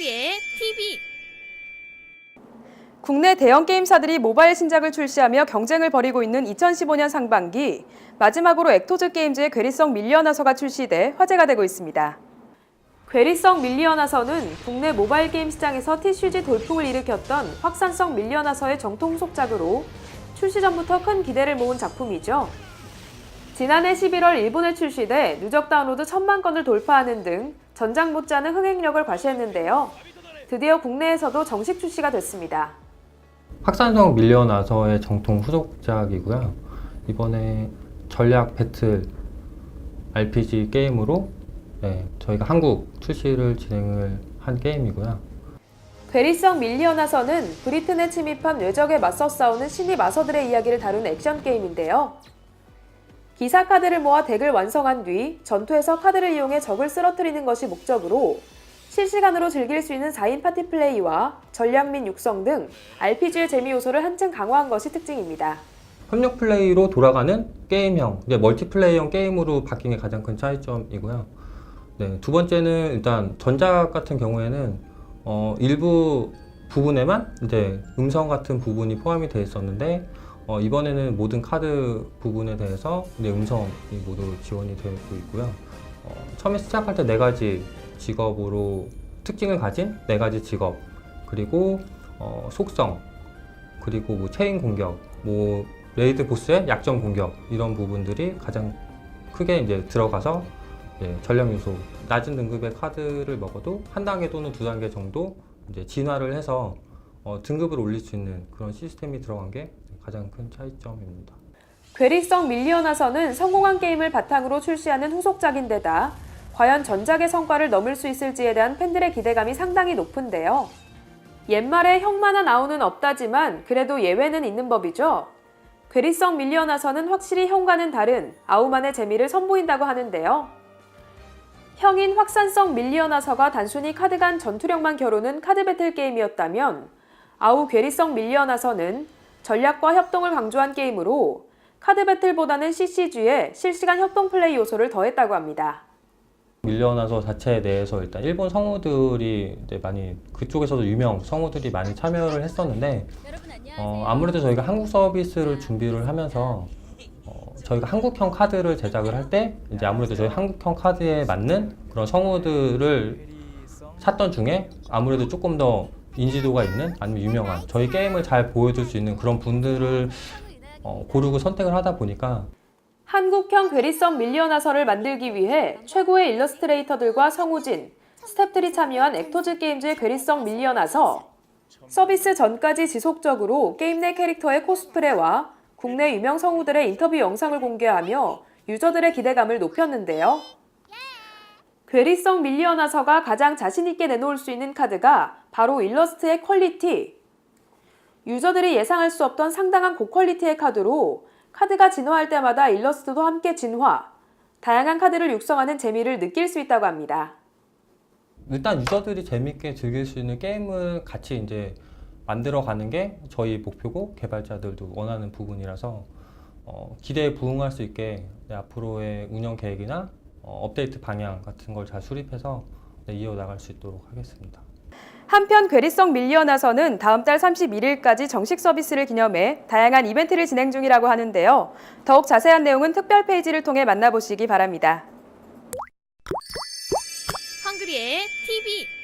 헝그리의 TV 국내 대형 게임사들이 모바일 신작을 출시하며 경쟁을 벌이고 있는 2015년 상반기 마지막으로 액토즈 게임즈의 괴리성 밀리언화서가 출시돼 화제가 되고 있습니다. 괴리성 밀리언화서는 국내 모바일 게임 시장에서 TCG 돌풍을 일으켰던 확산성 밀리언화서의 정통 후속작으로 출시 전부터 큰 기대를 모은 작품이죠. 지난해 11월 일본에 출시돼 누적 다운로드 1000만 건을 돌파하는 등 전작 못지않은 흥행력을 과시했는데요. 드디어 국내에서도 정식 출시가 됐습니다. 확산성 밀려나서의 정통 후속작이고요. 이번에 전략 배틀 RPG 게임으로 네, 저희가 한국 출시를 진행을 한 게임이고요. 괴리성 밀리언화서는 브리튼에 침입한 뇌적에 맞서 싸우는 신입 마서들의 이야기를 다룬 액션 게임인데요. 기사 카드를 모아 덱을 완성한 뒤 전투에서 카드를 이용해 적을 쓰러뜨리는 것이 목적으로 실시간으로 즐길 수 있는 4인 파티 플레이와 전략 및 육성 등 RPG의 재미 요소를 한층 강화한 것이 특징입니다. 협력 플레이로 돌아가는 게임형, 이제 멀티플레이형 게임으로 바뀐 게 가장 큰 차이점이고요. 네, 두 번째는 일단 전작 같은 경우에는 어, 일부 부분에만 이제 음성 같은 부분이 포함이 되어 있었는데 어, 이번에는 모든 카드 부분에 대해서 이제 음성이 모두 지원이 되고 있고요. 어, 처음에 시작할 때 네 가지 직업으로 특징을 가진 네 가지 직업 그리고 어, 속성 그리고 뭐 체인 공격 뭐 레이드 보스의 약점 공격 이런 부분들이 가장 크게 이제 들어가서 예, 전략 요소 낮은 등급의 카드를 먹어도 한 단계 또는 두 단계 정도 이제 진화를 해서 어, 등급을 올릴 수 있는 그런 시스템이 들어간 게 가장 큰 차이점입니다. 괴리성 밀리언화서는 성공한 게임을 바탕으로 출시하는 후속작인데다 과연 전작의 성과를 넘을 수 있을지에 대한 팬들의 기대감이 상당히 높은데요. 옛말에 형만한 아우는 없다지만 그래도 예외는 있는 법이죠. 괴리성 밀리언화서는 확실히 형과는 다른 아우만의 재미를 선보인다고 하는데요. 형인 확산성 밀리언화서가 단순히 카드 간 전투력만 겨루는 카드 배틀 게임이었다면 아우 괴리성 밀리언화서는 전략과 협동을 강조한 게임으로 카드 배틀보다는 CCG에 실시간 협동 플레이 요소를 더했다고 합니다. 밀려나서 자체 내에서 일단 일본 성우들이 이제 많이 그쪽에서도 유명 성우들이 많이 참여를 했었는데. 어, 아무래도 저희가 한국 서비스를 준비를 하면서 어, 저희가 한국형 카드를 제작을 할 때 이제 아무래도 저희 한국형 카드에 맞는 그런 성우들을 찾던 중에 아무래도 조금 더 인지도가 있는 아니면 유명한 저희 게임을 잘 보여줄 수 있는 그런 분들을 어, 고르고 선택을 하다 보니까 한국형 괴리성 밀리언화서를 만들기 위해 최고의 일러스트레이터들과 성우진, 스태프들이 참여한 액토즈 게임즈의 괴리성 밀리언화서 서비스 전까지 지속적으로 게임 내 캐릭터의 코스프레와 국내 유명 성우들의 인터뷰 영상을 공개하며 유저들의 기대감을 높였는데요. 괴리성 밀리언화서가 가장 자신있게 내놓을 수 있는 카드가 바로 일러스트의 퀄리티. 유저들이 예상할 수 없던 상당한 고퀄리티의 카드로 카드가 진화할 때마다 일러스트도 함께 진화, 다양한 카드를 육성하는 재미를 느낄 수 있다고 합니다. 일단 유저들이 재밌게 즐길 수 있는 게임을 같이 이제 만들어 가는 게 저희 목표고 개발자들도 원하는 부분이라서 어, 기대에 부응할 수 있게 네, 앞으로의 운영 계획이나 어, 업데이트 방향 같은 걸 잘 수립해서 네, 이어나갈 수 있도록 하겠습니다. 한편 괴리성 밀리언화서는 다음 달 31일까지 정식 서비스를 기념해 다양한 이벤트를 진행 중이라고 하는데요. 더욱 자세한 내용은 특별 페이지를 통해 만나보시기 바랍니다. 헝그리의 TV